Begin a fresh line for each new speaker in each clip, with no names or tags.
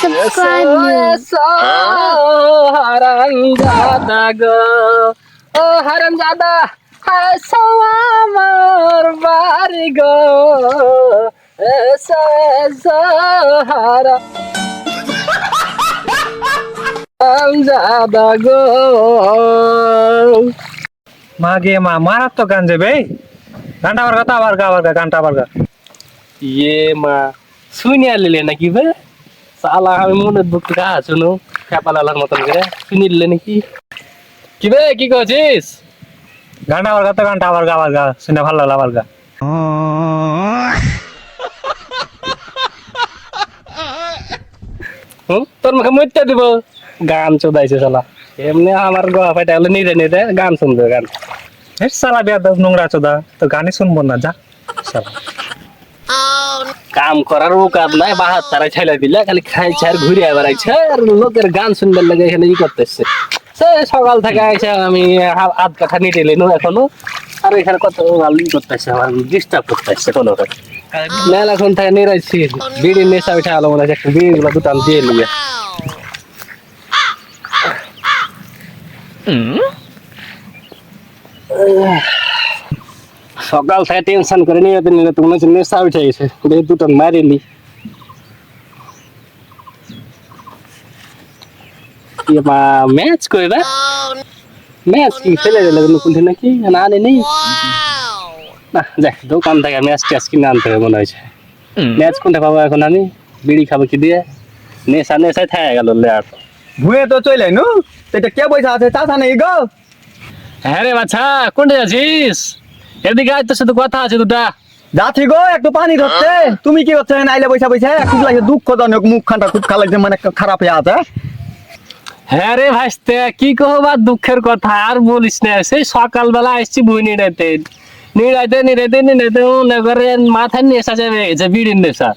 subscribe
গো ও হারামজাদা হাসো আমার বাড়ি গো এসো এসো হারাম হারামজাদা গো
মাগে মা মারাত্মক গান যাবে গানটা আবার কথা আবার গা আবার গা গানটা আবার গা।
ইয়ে মা শুনিয়া লিলে নাকি বে সালা আমি মনে দুঃখ গা শুনো খেপালালার মতন করে। শুনিলে নাকি? কি বে কি করছিস?
গানটা আবার গাতে গানটা আবার গা আবার গা শুনে ভালো লাগল আবার গা।
তোর মুখে মরতে দিব? গান চোদাইছে শালা এমনি আমার গোয়া ফাইটা হলে নিরে নিরে গান শুনবে গান।
বিয়া দাও নোংরা চোদা তো গানই শুনব না যা। সালা।
কাম করার ও কাজ নাই বাহার তারা ছেলে দিলে খালি খাইছে আর ঘুরে বেড়াইছে আর লোকের গান শুনবার লাগে এখানে ই করতেছে। সে সকাল থেকে আইছে আমি আধ কাঠা নিতে এলিনো এখনও। আর এখানে কত ই করতেছে আমার ডিস্টার্ব করতেছে কোনো মেলা এখন থেকে নিরাইছি বিড়ি নেশা উঠে আলো মনে একটা বিড়ি গুলো দুটান দিয়ে নিয়ে। সকাল থেকে টেনশন করে নিয়ে নিলে তো মনে হচ্ছে নেশা উঠে গেছে। দিয়ে দুটো মারিলি ম্যাচ করে না ম্যাচ কি ফেলে দিলে নতুন নাকি? না আনে নেই। না যাক দোকান থেকে ম্যাচ ট্যাচ কিনে আনতে হবে মনে হয়েছে। ম্যাচ কোনটা পাবো এখন আমি? বিড়ি খাব কি দিয়ে? নেশা নেশায় থাকে গেল লেয়ার
ভুয়ে তো চলে নু? এটা কে পয়সা আছে চাষা নেই গো
হ্যাঁ রে বাচ্চা কোনটা যাচ্ছিস? এদিকে আয় তোর সাথে কথা আছে দুটা।
যাচ্ছি গো একটু পানি ধরতে। তুমি কি করছ? নাইলে পয়সা পয়সা খুব লাগছে দুঃখজনক মুখখানটা খুব খালাইছে মানে খারাপ হয়ে আছে।
হ্যাঁ রে ভাইস্তে কি কহবা দুঃখের কথা আর বলিস না। সেই সকালবেলা আসছি বই নিড়াইতে। নিড়াইতে নিড়াইতে নিড়াইতে মনে করে মাথায় নেশা যাবে গেছে বিড়ির নেশা।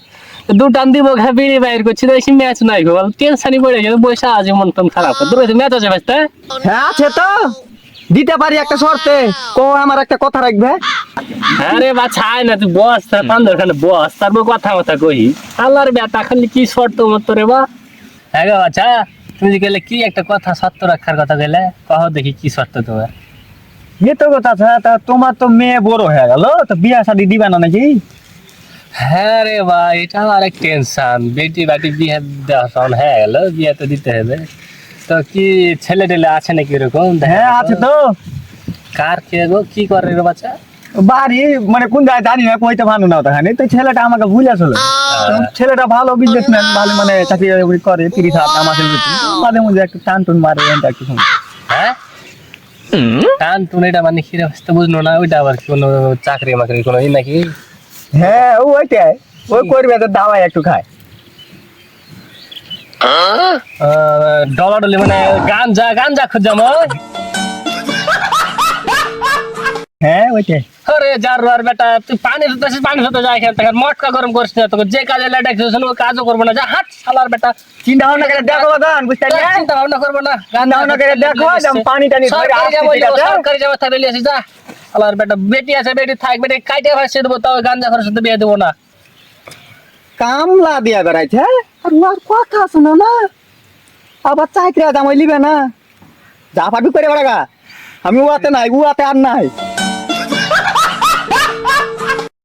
দুটান দিব ঘা বিড়ি বাইর করছি তো এসে ম্যাচ নাই গো। টেনশনই পড়ে গেছে বসে আজ মন টন খারাপ দূর ম্যাচ আছে ভাইস্তে?
হ্যাঁ আছে তো। দিতে পারি একটা শর্তে? কো আমার একটা কথা রাখবে।
হ্যাঁ রে বাছা আয় না তুই বস তার পান্দর খানে বস তারপর কথা কথা কই? আল্লাহর বেটা খালি কি শর্ত মত রে বা? হ্যাঁ গো বাচ্চা তুমি গেলে কি একটা কথা সত্য রাখার কথা গেলে? কহ দেখি কি শর্ত তোমার।
এ তো কথা তা তোমার তো মেয়ে বড় হয়ে গেল তো বিয়া শাদি দিবে না নাকি?
হ্যাঁ রে ভাই এটা আরেক টেনশন বেটি বাটি বিয়ে দেওয়া হয়ে গেল বিয়ে তো দিতে হবে। তো কি ছেলে টেলে আছে নাকি এরকম?
হ্যাঁ আছে তো।
কার কে গো? কি করে রে বাচ্চা?
বাড়ি মানে কোন জায়গায় জানি না কইতে ভালো না ওখানে তো ছেলেটা আমাকে ভুলে চলে ছেলেটা ভালো বিজনেসম্যান ভালো মানে চাকরি বাকরি করে তিরিশ মাসের ভিতরে মাঝে মাঝে একটু টান টুন মারে এটা একটু।
হ্যাঁ? টান টুন এটা মানে কি রে বুঝতে বুঝলো না ওইটা আবার কোনো চাকরি মাকরি কোনো ই নাকি?
হ্যাঁ ওইটাই। ওই করবে তো দাওয়াই একটু খায়।
ডলা ডলি মানে গাঞ্জা গাঞ্জা খুঁজাম
হ্যাঁ ওইটাই।
আরে বেটা তুই পানি ধরতে আসিস পানি ধরতে যা এখান থেকে। মটকা গরম করিস না তোকে। যে কাজে লেটাইছিস ও কাজও করব না। যা হাট শালার বেটা।
চিন্তা ভাবনা করে দেখো বাদান বুঝতে পারলে?
চিন্তা ভাবনা করব না।
চিন্তা ভাবনা করে দেখো যেমন পানি টানি
সরকারি যাব
ঠিক আছে?
সরকারি যাব তাহলে লিয়ে আসিস যা। শালার বেটা বেটি আছে বেটি থাক বেটি কাইটে ভাসছে দেবো তাও গাঞ্জা খরচ বিয়ে দেবো না।
কামলা দিয়া বেড়াইছে আর ওর কথা শোনো না। আবার চাকরি দাম লিবে না। যা ফাটুক করে বেড়াগা। আমি উয়াতে নাই উয়াতে আর নাই।